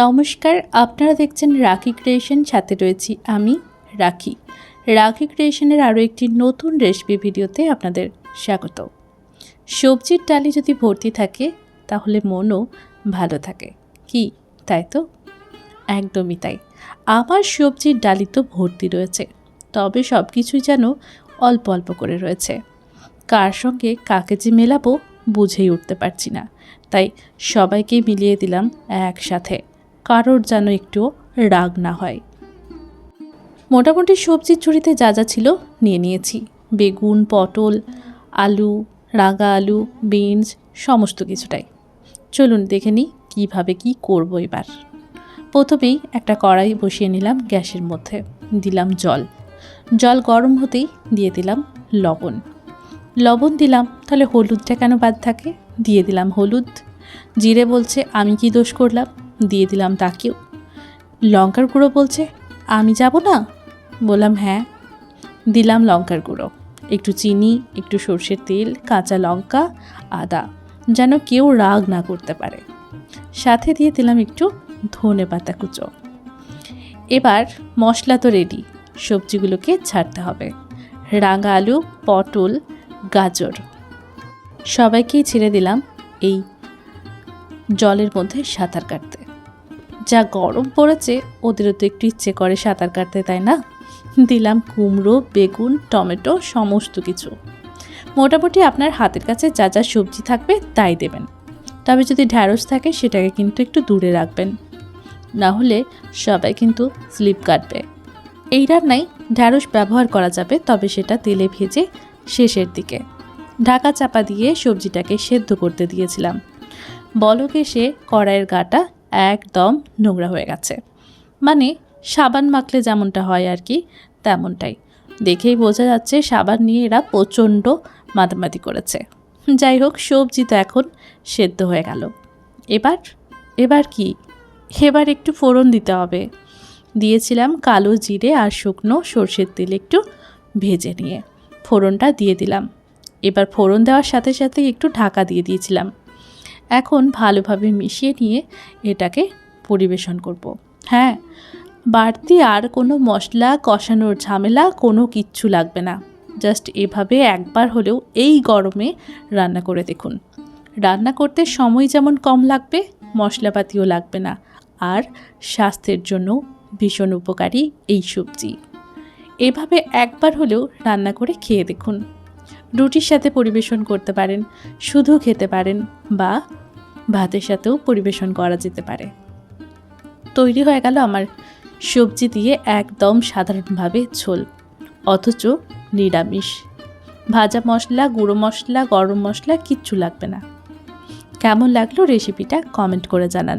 নমস্কার, আপনারা দেখছেন রাখি ক্রিয়েশন, সাথে রয়েছি আমি, রাখি। রাখি ক্রিয়েশনের আরও একটি নতুন রেসিপি ভিডিওতে আপনাদের স্বাগত। সবজির ডালি যদি ভর্তি থাকে, তাহলে মনও ভালো থাকে। কি, তাই তো? একদমই তাই। আমার সবজির ডালি তো ভর্তি রয়েছে, তবে সব কিছুই যেন অল্প অল্প করে রয়েছে। কার সঙ্গে কাকে যে মেলাবো, বুঝেই উঠতে পারছি না। তাই সবাইকে মিলিয়ে দিলাম একসাথে। কারোর যেন একটুও রাগ না হয়। মোটামুটি সবজির ঝুড়িতে যা যা ছিল নিয়ে নিয়েছি। বেগুন, পটল, আলু রাঙা আলু, বিনস, সমস্ত কিছুটাই। চলুন দেখে নিই কীভাবে কী করব এবার। প্রথমেই একটা কড়াই বসিয়ে নিলাম গ্যাসের মধ্যে। দিলাম জল। জল গরম হতেই দিয়ে দিলাম লবণ। লবণ দিলাম, তাহলে হলুদটা কেন বাদ থাকে? দিয়ে দিলাম হলুদ। জিরে বলছে, আমি কি দোষ করলাম? দিয়ে দিলাম তাকেও লঙ্কার গুঁড়ো বলছে, আমি যাব না? বললাম হ্যাঁ। দিলাম লঙ্কার গুঁড়ো। একটু চিনি, একটু সর্ষের তেল, কাঁচা লঙ্কা, আদা, যেন কেউ রাগ না করতে পারে। সাথে দিয়ে দিলাম একটু ধনে পাতা কুচো। এবার মশলা তো রেডি সবজিগুলোকে ছাড়তে হবে। রাঙা আলু, পটল, গাজর সবাইকেই ছেড়ে দিলাম এই জলের মধ্যে সাঁতার কাটতে। যা গরম পড়েছে ওদেরও তো একটু ইচ্ছে করে সাঁতার কাটতে, তাই না? দিলাম কুমড়ো, বেগুন, টমেটো, সমস্ত কিছু। মোটামুটি আপনার হাতের কাছে যা যা সবজি থাকবে তাই দেবেন। তবে যদি ঢ্যাঁড়স থাকে, সেটাকে কিন্তু একটু দূরে রাখবেন। না হলে সবাই কিন্তু স্লিপ কাটবে। এই রান্নায় ঢ্যাঁড়স ব্যবহার করা যাবে, তবে সেটা তেলে ভেজে শেষের দিকে। ঢাকা চাপা দিয়ে সবজিটাকে সেদ্ধ করতে দিয়েছিলাম। বলকে সে কড়াইয়ের গাটা একদম নোংরা হয়ে গেছে। মানে সাবান মাখলে যেমনটা হয় আর কি, তেমনটাই। দেখেই বোঝা যাচ্ছে সাবান নিয়ে এরা প্রচণ্ড মাতামাতি করেছে। যাই হোক, সবজি তো এখন সেদ্ধ হয়ে গেল। এবার এবার কি? এবার একটু ফোড়ন দিতে হবে। দিয়েছিলাম কালো জিরে আর শুকনো সর্ষের তেল একটু ভেজে নিয়ে। ফোড়নটা দিয়ে দিলাম। এবার ফোড়ন দেওয়ার সাথে সাথে একটু ঢাকা দিয়ে দিয়েছিলাম। এখন ভালোভাবে মিশিয়ে নিয়ে এটাকে পরিবেশন করব। হ্যাঁ বাড়তি আর কোনো মশলা কষানোর ঝামেলা কোনো কিচ্ছু লাগবে না। জাস্ট এভাবে একবার হলেও এই গরমে রান্না করে দেখুন। রান্না করতে সময় যেমন কম লাগবে, মশলাপাতিও লাগবে না। আর স্বাস্থ্যের জন্য ভীষণ উপকারী এই সবজি। এভাবে একবার হলেও রান্না করে খেয়ে দেখুন। রুটির সাথে পরিবেশন করতে পারেন, শুধু খেতে পারেন বা ভাতের সাথেও পরিবেশন করা যেতে পারে। তৈরি হয়ে গেল আমার সবজি দিয়ে একদম সাধারণভাবে ঝোল, অথচ নিরামিষ। ভাজা মশলা, গুঁড়ো মশলা, গরম মশলা কিচ্ছু লাগবে না। কেমন লাগল রেসিপিটা কমেন্ট করে জানান।